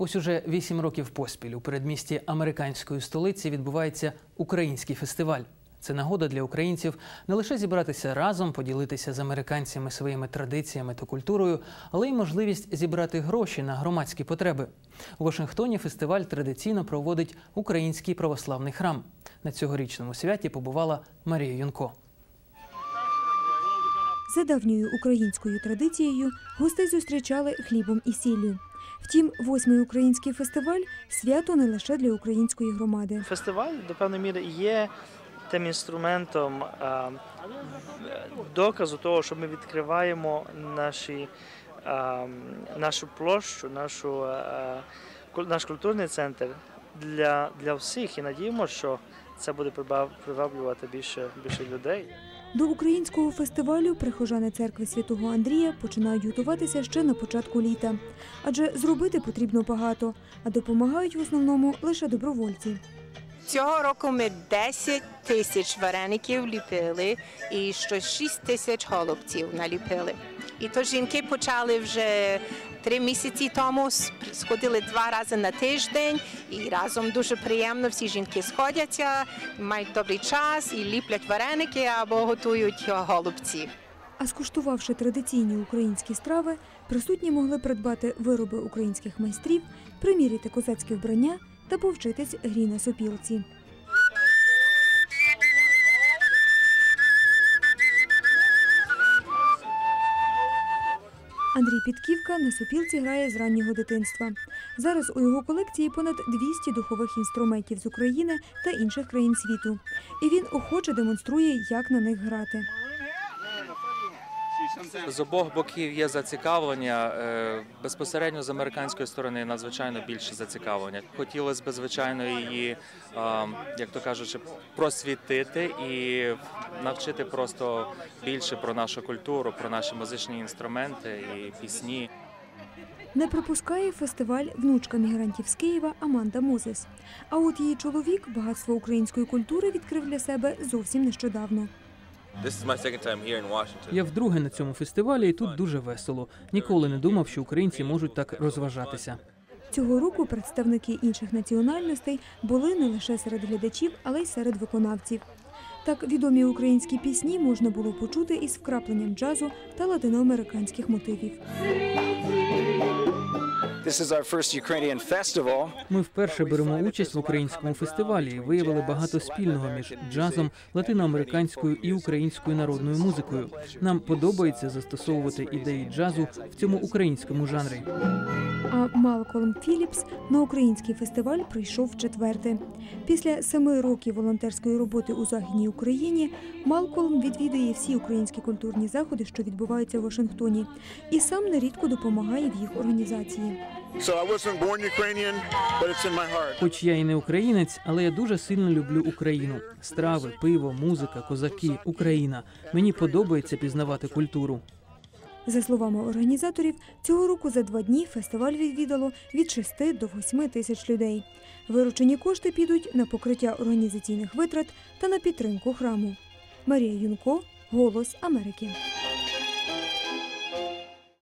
Ось уже вісім років поспіль у передмісті американської столиці відбувається український фестиваль. Це нагода для українців не лише зібратися разом, поділитися з американцями своїми традиціями та культурою, але й можливість зібрати гроші на громадські потреби. У Вашингтоні фестиваль традиційно проводить український православний храм. На цьогорічному святі побувала Марія Юнко. За давньою українською традицією гостей зустрічали хлібом і сіллю. Втім, восьмий український фестиваль свято не лише для української громади. Фестиваль до певної міри є тим інструментом доказу того, що ми відкриваємо наші, нашу площу, нашу, а, наш культурний центр для, для всіх і надіємося, що це буде приваблювати більше, більше людей. До українського фестивалю прихожани церкви святого Андрія починають готуватися ще на початку літа, адже зробити потрібно багато, а допомагають в основному лише добровольці. Цього року ми 10 тисяч вареників ліпили і ще 6 тисяч голубців наліпили. І то жінки почали вже три місяці тому, сходили два рази на тиждень, і разом дуже приємно всі жінки сходяться, мають добрий час і ліплять вареники або готують голубці. А скуштувавши традиційні українські страви, присутні могли придбати вироби українських майстрів, приміряти козацьке вбрання та повчитись грі на сопілці. Андрій Підківка на сопілці грає з раннього дитинства. Зараз у його колекції понад 200 духових інструментів з України та інших країн світу. І він охоче демонструє, як на них грати. З обох боків є зацікавлення. е, Безпосередньо з американської сторони надзвичайно більше зацікавлення. Хотілося б, звичайно, її, як то кажучи, просвітити і навчити просто більше про нашу культуру, про наші музичні інструменти і пісні. Не пропускає фестиваль внучка мігрантів з Києва Аманда Мозес. А от її чоловік багатство української культури відкрив для себе зовсім нещодавно. This is my second time here in Washington. Я вдруге на цьому фестивалі, і тут дуже весело. Ніколи не думав, що українці можуть так розважатися. Цього року представники інших національностей були не лише серед глядачів, але й серед виконавців. Так відомі українські пісні можна було почути із вкрапленням джазу та латиноамериканських мотивів. Ми вперше беремо участь в українському фестивалі і виявили багато спільного між джазом, латиноамериканською і українською народною музикою. Нам подобається застосовувати ідеї джазу в цьому українському жанрі. А Малколм Філіпс на український фестиваль прийшов четверте. Після семи років волонтерської роботи у Західній Україні Малколм відвідує всі українські культурні заходи, що відбуваються в Вашингтоні, і сам нерідко допомагає в їх організації. So I wasn't born Ukrainian, but it's in my heart. Хоч я і не українець, але я дуже сильно люблю Україну. Страви, пиво, музика, козаки, Україна. Мені подобається пізнавати культуру. За словами організаторів, цього року за два дні фестиваль відвідало від 6 до 8 тисяч людей. Виручені кошти підуть на покриття організаційних витрат та на підтримку храму. Марія Юнко, Голос Америки.